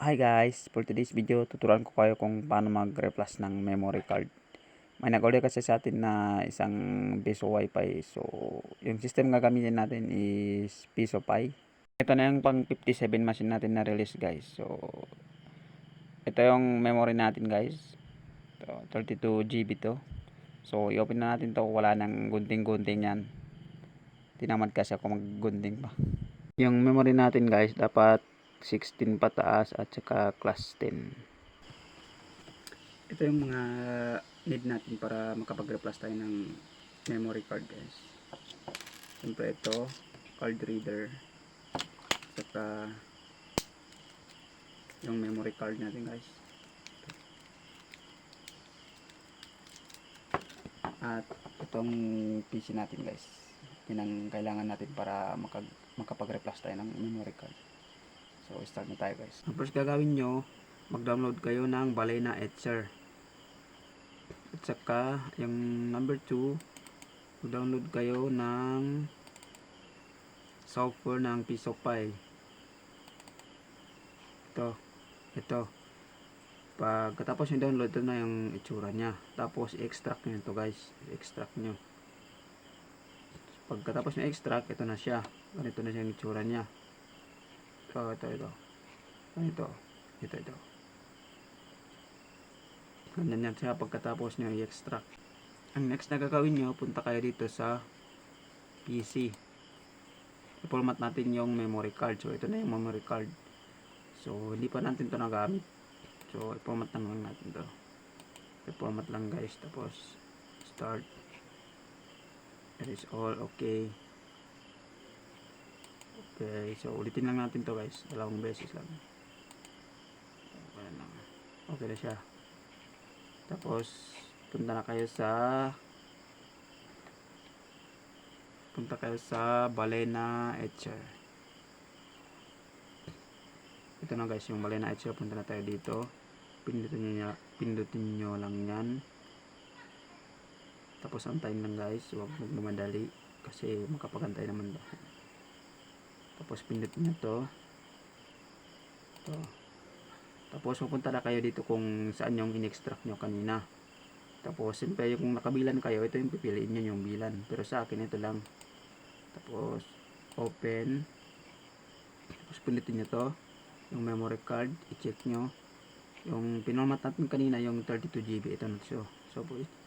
Hi guys, for today's video, tuturuan ko kayo kung paano mag-replace ng memory card. May nag-order kasi sa atin na isang piso wifi. So, yung system gagamitin natin is piso pi. Ito na yung pang 57 machine natin na release guys. So, ito yung memory natin guys. Ito, 32 GB to. So, i-open na natin to. Wala nang gunting-gunting yan. Tinamad kasi ako mag-gunting pa. Yung memory natin guys, dapat 16 pataas at saka class 10. Ito yung mga need natin para makapag-replace tayo ng memory card guys. Siyempre ito, card reader. Saka yung memory card natin guys. At itong PC natin guys. Yan ang kailangan natin para makapag-replace tayo ng memory card. So, start na tayo guys. Ang first gagawin nyo, mag-download kayo ng Balena Etcher. At saka, yung number 2, mag-download kayo ng software ng Piso Pi. Ito. Ito. Pagkatapos yung download, ito na yung itsura niya. Tapos, i-extract nyo ito guys. I-extract nyo. Pagkatapos nyo extract, ito na siya. Ganito na siya yung itsura niya. Ito, ito, ito. Ito, ito, ito. Ganyan yan siya pagkatapos nyo i-extract. Ang next na gagawin nyo, punta kayo dito sa PC. I-format natin yung memory card. So, ito na yung memory card. So, hindi pa natin to nagamit. So, i-format lang natin to. I-format lang guys. Tapos, start. It is all okay. Okay, so ulitin lang natin to guys. Dalawang beses lang. Okay lang. Okay na siya. Tapos, punta na kayo sa punta kayo sa Balena Etcher. Ito na guys, yung Balena Etcher. Punta na tayo dito. Pindutin nyo, pindutin nyo lang yan. Tapos antayin lang guys. Huwag magmamadali. Kasi makapagantay naman daw. Tapos pindutin nyo to. To. Tapos pupunta na kayo dito kung saan yung in-extract nyo kanina. Tapos siyempre kung nakabilan kayo, ito yung pipiliin nyo yung bilan. Pero sa akin ito lang. Tapos open. Tapos pindutin nyo to. Yung memory card. I-check nyo. Yung pinormat natin kanina yung 32 GB. Ito na siya. So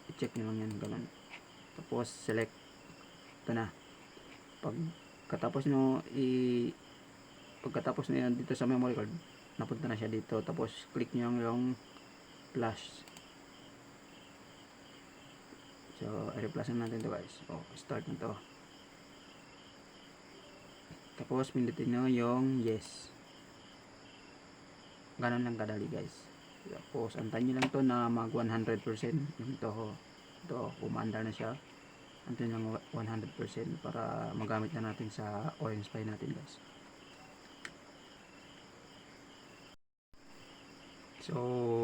i-check nyo lang yan. Ganun. Tapos select. Ito na. Pag pagkatapos nyo i pagkatapos yan dito sa memory card napunta na siya dito. Tapos click nyo yung, yung flash so i-replace na natin to guys. Oh, start na tapos pindutin nyo yung yes. Ganun lang kadali guys. Tapos antayin nyo lang to na mag 100% yung to ito umandar na siya natin ng 100% para magamit na natin sa orange pie natin guys. So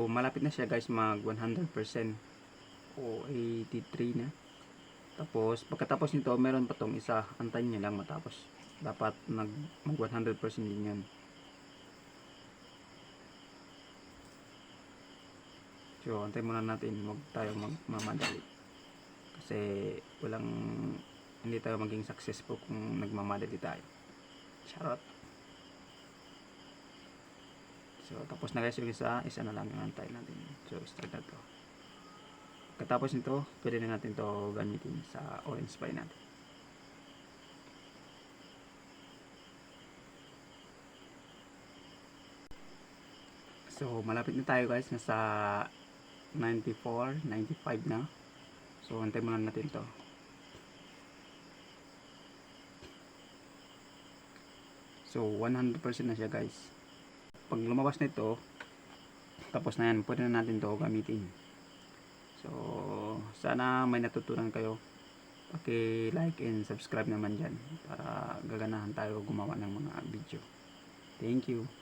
malapit na siya guys mag 100% o 83 na. Tapos pagkatapos nito meron pa tong isa. Antayin nyo lang matapos. Dapat nag mag 100% din yan so antayin muna natin. Huwag tayo magmamadali kasi walang hindi tayo maging successful kung nagmamadali tayo. Charot. So tapos na guys yung isa isa na lang yung antay natin. So start na to. Katapos nito pwede na natin to gamitin sa orange pie natin. So malapit na tayo guys nasa 94 95 na So, antay muna natin to. So, 100% na siya guys. Pag lumabas na ito, tapos na yan, pwede na natin to gamitin. So, sana may natutunan kayo. Paki-like and subscribe naman dyan para gaganahan tayo gumawa ng mga video. Thank you.